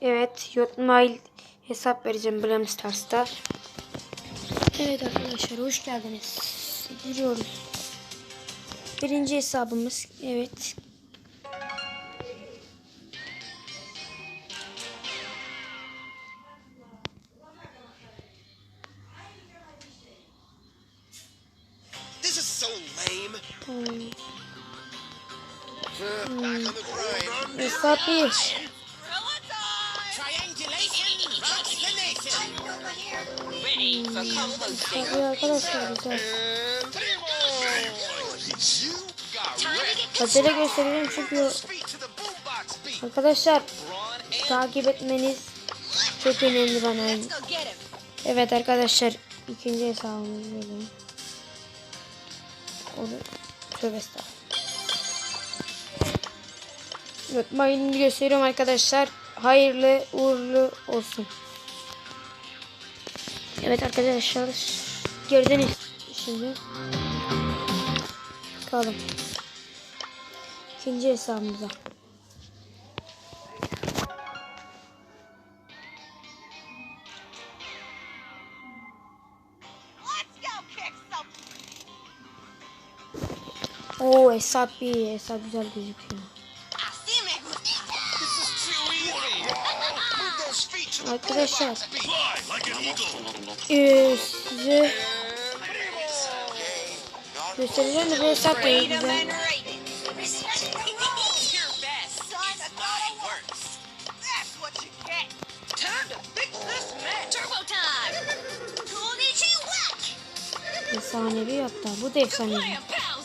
Evet, Yotmail hesap vereceğim Bram Stars'ta. Evet arkadaşlar hoş geldiniz. Giriyoruz. Birinci hesabımız. Evet. This is so lame. Hmm, grind. Hesap 1. 1 arkadaşlar güzel. Acele gösteriyorum çünkü arkadaşlar takip etmeniz çok önemli bana. Evet arkadaşlar ikinci hesabımız böyle. Onu tövbe estağfurullah. Evet mayını gösteriyorum arkadaşlar. Hayırlı uğurlu olsun. Evet arkadaşlar gördünüz şimdi. Bakalım. İkinci hesabımıza. Oo hesap iyi. Hesap güzel gözüküyor. Time to fix this mess. Turbo time. Konnichiwa. Efsanevi hatta. Bu da efsanevi. Blam,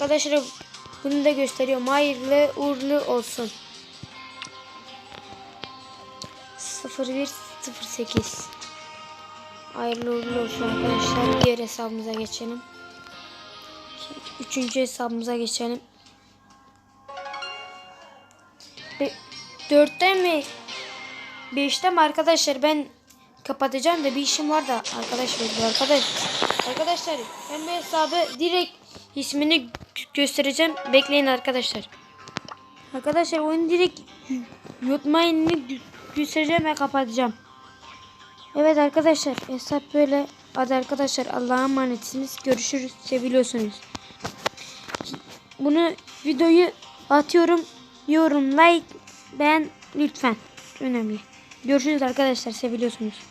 Arkadaşlar bunu da gösteriyorum. Hayırlı uğurlu olsun. 0108 Hayırlı uğurlu olsun arkadaşlar. Diğer hesabımıza geçelim. Üçüncü hesabımıza geçelim. Be- Dörtte mi? Beşte mi arkadaşlar ben kapatacağım da bir işim var da arkadaş bekliyor arkadaş. Arkadaşlar ben bu hesabı direkt ismini göstereceğim. Bekleyin arkadaşlar. Arkadaşlar oyunu direkt yutmayın gö- göstereceğim ve kapatacağım. Evet arkadaşlar hesap böyle. Hadi arkadaşlar Allah'a emanetsiniz. Görüşürüz. Seviliyorsunuz. Bunu videoyu atıyorum. Yorum, like, beğen lütfen. Önemli. Görüşürüz arkadaşlar. Seviliyorsunuz.